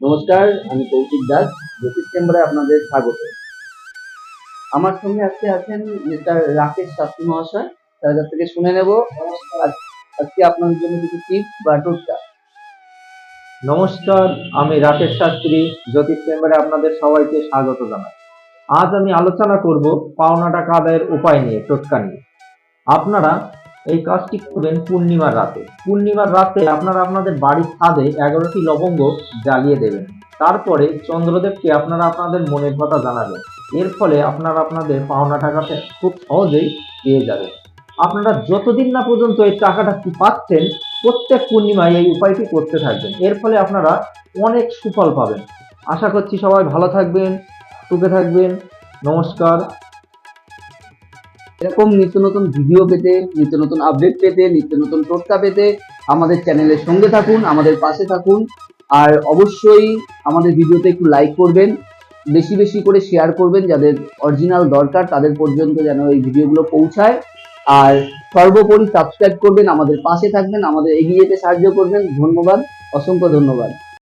নমস্কার, আমি কৌশিক দাস, জ্যোতিষ চেম্বারে আপনাদের স্বাগত। আমার সঙ্গে আজকে আছেন মিস্টার রাকেশ শাস্ত্রী মহাশয়, তার কাছ থেকে শুনে নেব। আজকে আপনাদের জন্য কিছু টিপস বা টোটকা নমস্কার, আমি রাকেশ শাস্ত্রী, জ্যোতিষ চেম্বারে আপনাদের সবাইকে স্বাগত জানাই। আজ আমি আলোচনা করব পাওনা টাকা আদায়ের উপায় নিয়ে, টোটকা নিয়ে। আপনারা এই কাজটি করবেন পূর্ণিমার রাতে। পূর্ণিমার রাতে আপনারা আপনাদের বাড়ির ছাদে এগারোটি লবঙ্গ জ্বালিয়ে দেবেন। তারপরে চন্দ্রদেবকে আপনারা আপনাদের মনের কথা জানাবেন। এর ফলে আপনারা আপনাদের পাওনা টাকাটা খুব সহজেই পেয়ে যাবেন। আপনারা যতদিন না পর্যন্ত এই টাকাটা কি পাচ্ছেন, প্রত্যেক পূর্ণিমায় এই উপায়টি করতে থাকবেন। এর ফলে আপনারা অনেক সুফল পাবেন। আশা করছি সবাই ভালো থাকবেন, সুখে থাকবেন। নমস্কার। এরকম নিত্য নতুন ভিডিও পেতে, নিত্য নতুন আপডেট পেতে, নিত্য নতুন টোটকা পেতে আমাদের চ্যানেলের সঙ্গে থাকুন, আমাদের পাশে থাকুন। আর অবশ্যই আমাদের ভিডিওতে একটু লাইক করবেন, বেশি বেশি করে শেয়ার করবেন যাদের অরিজিনাল দরকার, তাদের পর্যন্ত যেন এই ভিডিওগুলো পৌঁছায়। আর সর্বোপরি সাবস্ক্রাইব করবেন, আমাদের পাশে থাকবেন, আমাদের এগিয়ে যেতে সাহায্য করবেন। ধন্যবাদ, অসংখ্য ধন্যবাদ।